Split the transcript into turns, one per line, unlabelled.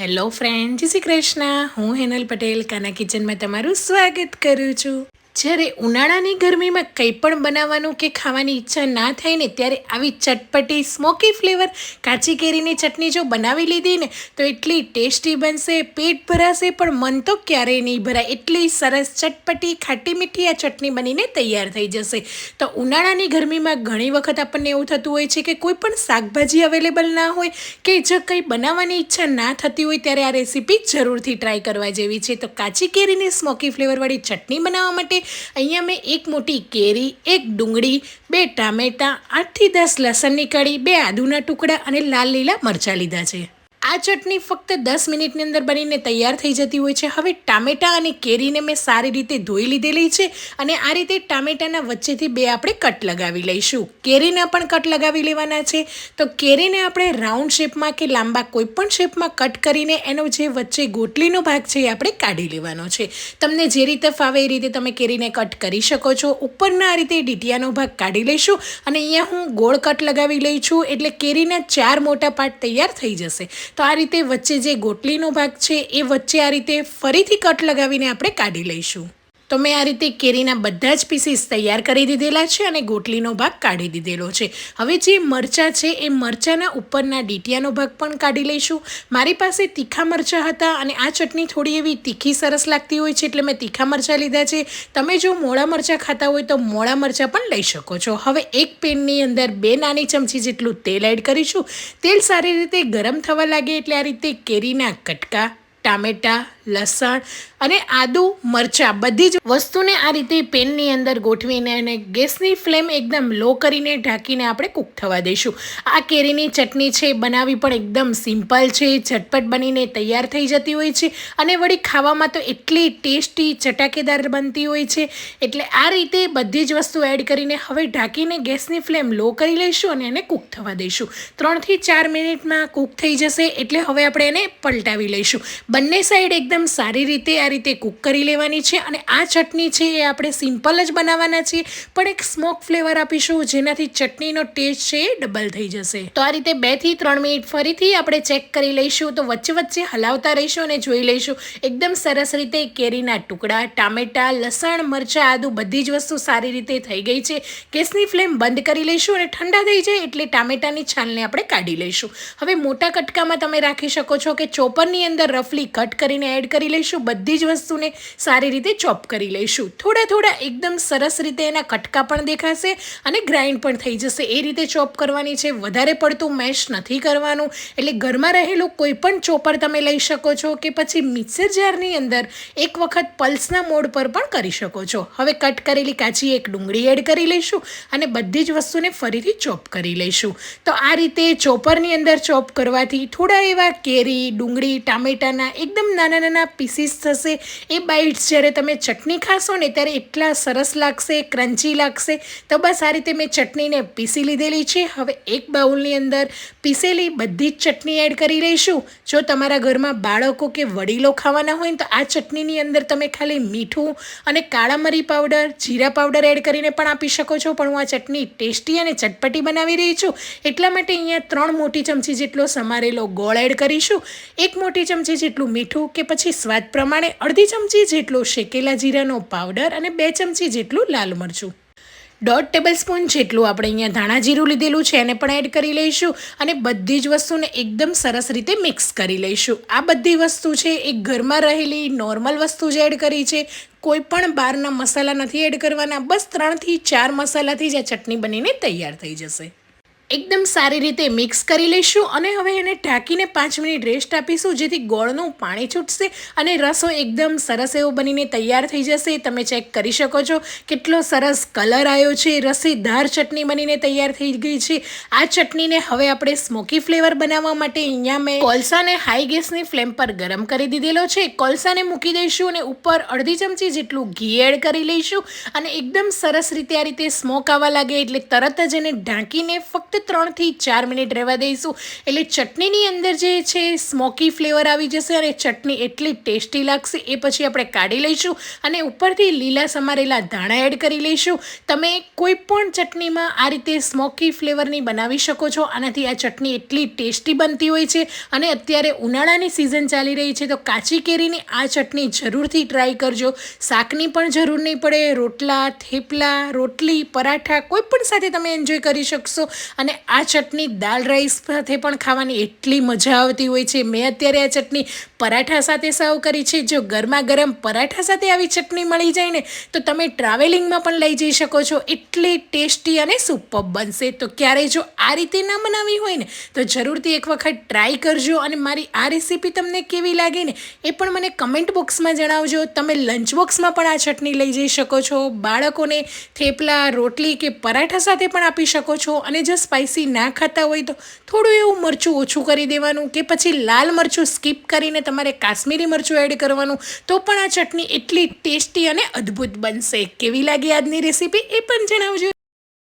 Hello friend જય શ્રી કૃષ્ણ. હું હેનલ પટેલ કાના કિચનમાં તમારું સ્વાગત કરું છું. જ્યારે ઉનાળાની ગરમીમાં કંઈ પણ બનાવવાનું કે ખાવાની ઈચ્છા ના થાય ને ત્યારે આવી ચટપટી સ્મોકી ફ્લેવર કાચી કેરીની ચટણી જો બનાવી લીધી ને તો એટલી ટેસ્ટી બનશે, પેટ ભરાશે, પણ મન તો ક્યારેય નહીં ભરાય. એટલી સરસ ચટપટી, ખાટી મીઠી આ ચટણી બનીને તૈયાર થઈ જશે. તો ઉનાળાની ગરમીમાં ઘણી વખત આપણને એવું થતું હોય છે કે કોઈ પણ શાકભાજી અવેલેબલ ના હોય કે જો કંઈ બનાવવાની ઈચ્છા ના થતી હોય ત્યારે આ રેસીપી જરૂરથી ટ્રાય કરવા જેવી છે. તો કાચી કેરીની સ્મોકી ફ્લેવરવાળી ચટણી બનાવવા માટે અહીંયા મેં એક મોટી કેરી, એક ડુંગળી, બે ટામેટાં, આઠથી દસ લસણની કળી બે આદુના ટુકડા અને લાલ લીલા મરચાં લીધા છે. ચટણી ફક્ત દસ મિનિટની અંદર બનીને તૈયાર થઈ જતી હોય છે. હવે ટામેટાં અને કેરીને મેં સારી રીતે ધોઈ લીધેલી છે અને આ રીતે ટામેટાના વચ્ચેથી બે આપણે કટ લગાવી લઈશું. કેરીના પણ કટ લગાવી લેવાના છે. તો કેરીને આપણે રાઉન્ડ શેપમાં કે લાંબા કોઈ પણ શેપમાં કટ કરીને એનો જે વચ્ચે ગોટલીનો ભાગ છે એ આપણે કાઢી લેવાનો છે. તમને જે રીતે ફાવે એ રીતે તમે કેરીને કટ કરી શકો છો. ઉપરના આ રીતે ડીટિયાનો ભાગ કાઢી લઈશું અને અહીંયા હું ગોળ કટ લગાવી લઈ છું એટલે કેરીના ચાર મોટા પાર્ટ તૈયાર થઈ જશે. તો આ રીતે વચ્ચે જે ગોટલીનો ભાગ છે, એ વચ્ચે આ રીતે ફરીથી કટ લગાવીને આપણે કાઢી લઈશું. તો મેં આ રીતે કેરીના બધા જ પીસીસ તૈયાર કરી દીધેલા છે અને ગોટલીનો ભાગ કાઢી દીધેલો છે. હવે જે મરચાં છે, એ મરચાંના ઉપરના ડીટિયાનો ભાગ પણ કાઢી લઈશું. મારી પાસે તીખા મરચાં હતા અને આ ચટણી થોડી એવી તીખી સરસ લાગતી હોય છે એટલે મેં તીખા મરચાં લીધા છે. તમે જો મોળા મરચાં ખાતા હોય તો મોળા મરચાં પણ લઈ શકો છો. હવે એક પેનની અંદર બે નાની ચમચી જેટલું તેલ એડ કરીશું. તેલ સારી રીતે ગરમ થવા લાગે એટલે આ રીતે કેરીના કટકા, ટામેટાં લસણ અને આદુ મરચાં બધી જ વસ્તુને આ રીતે પેનની અંદર ગોઠવીને અને ગેસની ફ્લેમ એકદમ લો કરીને ઢાંકીને આપણે કૂક થવા દઈશું. આ કેરીની ચટણી છે બનાવવી પણ એકદમ સિમ્પલ છે ઝટપટ બનીને તૈયાર થઈ જતી હોય છે અને વળી ખાવામાં તો એટલી ટેસ્ટી ચટાકેદાર બનતી હોય છે. એટલે આ રીતે બધી જ વસ્તુ એડ કરીને હવે ઢાંકીને ગેસની ફ્લેમ લો કરી લઈશું અને એને કૂક થવા દઈશું. ત્રણથી ચાર મિનિટમાં કૂક થઈ જશે એટલે હવે આપણે એને પલટાવી લઈશું. બંને સાઈડ એકદમ સારી રીતે આ રીતે કૂક કરી લેવાની છે અને આ ચટણી છે એ આપણે સિમ્પલ જ બનાવવાના છીએ, પણ એક સ્મોક ફ્લેવર આપીશું જેનાથી ચટણીનો ટેસ્ટ છે એ ડબલ થઈ જશે. તો આ રીતે બેથી ત્રણ મિનિટ ફરીથી આપણે ચેક કરી લઈશું, તો વચ્ચે વચ્ચે હલાવતા રહીશું અને જોઈ લઈશું. એકદમ સરસ રીતે કેરીના ટુકડા, ટામેટા, લસણ, મરચાં, આદુ બધી જ વસ્તુ સારી રીતે થઈ ગઈ છે. ગેસની ફ્લેમ બંધ કરી લઈશું અને ઠંડા થઈ જાય એટલે ટામેટાની છાલને આપણે કાઢી લઈશું. હવે મોટા કટકામાં તમે રાખી શકો છો કે ચોપરની અંદર રફલી કટ કરીને એડ કરી લઈશું, બધી જ વસ્તુને સારી રીતે ચોપ કરી લઈશું. થોડા થોડા એકદમ સરસ રીતે એના કટકા પણ દેખાશે અને ગ્રાઇન્ડ પણ થઈ જશે. એ રીતે ચોપ કરવાની છે. વધારે પડતું મેશ નથી કરવાનું. એટલે ઘરમાં રહેલું કોઈ પણ ચોપર તમે લઈ શકો છો કે પછી મિક્સર જારની અંદર એક વખત પલ્સના મોડ પર પણ કરી શકો છો. હવે કટ કરેલી કાચી એક ડુંગળી એડ કરી લઈશું અને બધી જ વસ્તુને ફરીથી ચોપ કરી લઈશું. તો આ રીતે ચોપરની અંદર ચોપ કરવાથી થોડા એવા કેરી, ડુંગળી, ટામેટાના એકદમ નાના નાના પીસીસ થશે, એ બાઇટ્સ જ્યારે તમે ચટણી ખાશો ને ત્યારે એટલા સરસ લાગશે ક્રન્ચી લાગશે. તો બસ આ રીતે મેં ચટણીને પીસી લીધેલી છે. હવે એક બાઉલની અંદર પીસેલી બધી જ ચટણી એડ કરી લઈશું. જો તમારા ઘરમાં બાળકો કે વડીલો ખાવાના હોય ને તો આ ચટણીની અંદર તમે ખાલી મીઠું અને કાળા મરી પાવડર જીરા પાવડર એડ કરીને પણ આપી શકો છો. પણ હું આ ચટણી ટેસ્ટી અને ચટપટી બનાવી રહી છું. એટલા માટે અહીંયા ત્રણ મોટી ચમચી જેટલો સમારેલો ગોળ એડ કરીશું. એક મોટી ચમચી જેટલું મીઠું કે પછી સ્વાદ પ્રમાણે અડધી ચમચી જેટલો શેકેલા જીરાનો પાવડર અને બે ચમચી જેટલું લાલ મરચું. દોઢ ટેબલ સ્પૂન જેટલું આપણે અહીંયા ધાણા જીરું લીધેલું છે, એને પણ એડ કરી લઈશું અને બધી જ વસ્તુને એકદમ સરસ રીતે મિક્સ કરી લઈશું. આ બધી વસ્તુ છે, એ ઘરમાં રહેલી નોર્મલ વસ્તુ જ એડ કરી છે. કોઈ પણ બહારના મસાલા નથી એડ કરવાના, બસ ત્રણથી ચાર મસાલાથી જ આ ચટણી બનીને તૈયાર થઈ જશે. એકદમ સારી રીતે મિક્સ કરી લઈશું અને હવે એને ઢાંકીને પાંચ મિનિટ રેસ્ટ આપીશું, જેથી ગોળનું પાણી છૂટશે અને રસો એકદમ સરસ એવો બનીને તૈયાર થઈ જશે. તમે ચેક કરી શકો છો કેટલો સરસ કલર આવ્યો છે. રસીદાર ચટણી બનીને તૈયાર થઈ ગઈ છે. આ ચટણીને હવે આપણે સ્મોકી ફ્લેવર બનાવવા માટે અહીંયા મેં કોલસાને હાઈ ગેસની ફ્લેમ પર ગરમ કરી દીધેલો છે. કોલસાને મૂકી દઈશું અને ઉપર અડધી ચમચી જેટલું ઘી એડ કરી લઈશું અને એકદમ સરસ રીતે આ રીતે સ્મોક આવવા લાગે એટલે તરત જ એને ઢાંકીને ફક્ત ત્રણથી ચાર મિનિટ રહેવા દઈશું. એટલે ચટણીની અંદર જે છે સ્મોકી ફ્લેવર આવી જશે અને ચટણી એટલી ટેસ્ટી લાગશે, એ પછી આપણે કાઢી લઈશું અને ઉપરથી લીલા સમારેલા ધાણા એડ કરી લઈશું. તમે કોઈ પણ ચટણીમાં આ રીતે સ્મોકી ફ્લેવરની બનાવી શકો છો. આનાથી આ ચટણી એટલી ટેસ્ટી બનતી હોય છે અને અત્યારે ઉનાળાની સિઝન ચાલી રહી છે, તો કાચી કેરીની આ ચટણી જરૂરથી ટ્રાય કરજો. શાકની પણ જરૂર નહીં પડે. રોટલા, થેપલા, રોટલી, પરાઠા કોઈ પણ સાથે તમે એન્જોય કરી શકશો. અને આ ચટણી દાલ રાઈસ સાથે પણ ખાવાની એટલી મજા આવતી હોય છે. મેં અત્યારે આ ચટણી પરાઠા સાથે સર્વ કરી છે. જો ગરમા ગરમ પરાઠા સાથે આવી ચટણી મળી જાય ને, તો તમે ટ્રાવેલિંગમાં પણ લઈ જઈ શકો છો. એટલી ટેસ્ટી અને સુપર બનશે. તો ક્યારેય જો આ રીતે ના બનાવી હોય ને, તો જરૂરથી એક વખત ટ્રાય કરજો અને મારી આ રેસીપી તમને કેવી લાગી ને, એ પણ મને કમેન્ટ બોક્સમાં જણાવજો. તમે લંચ બોક્સમાં પણ આ ચટણી લઈ જઈ શકો છો. બાળકોને થેપલા, રોટલી કે પરાઠા સાથે પણ આપી શકો છો. અને જો સ્પાઇસી ના ખાતા હોય તો થોડું એવું મરચું ઓછું કરી દેવાનું કે પછી લાલ મરચું સ્કીપ કરીને તમારે કાશ્મીરી મરચું એડ કરવાનું. તો પણ આ ચટણી એટલી ટેસ્ટી અને અદ્ભુત બનશે. કેવી લાગી આજની રેસીપી એ પણ જણાવજો.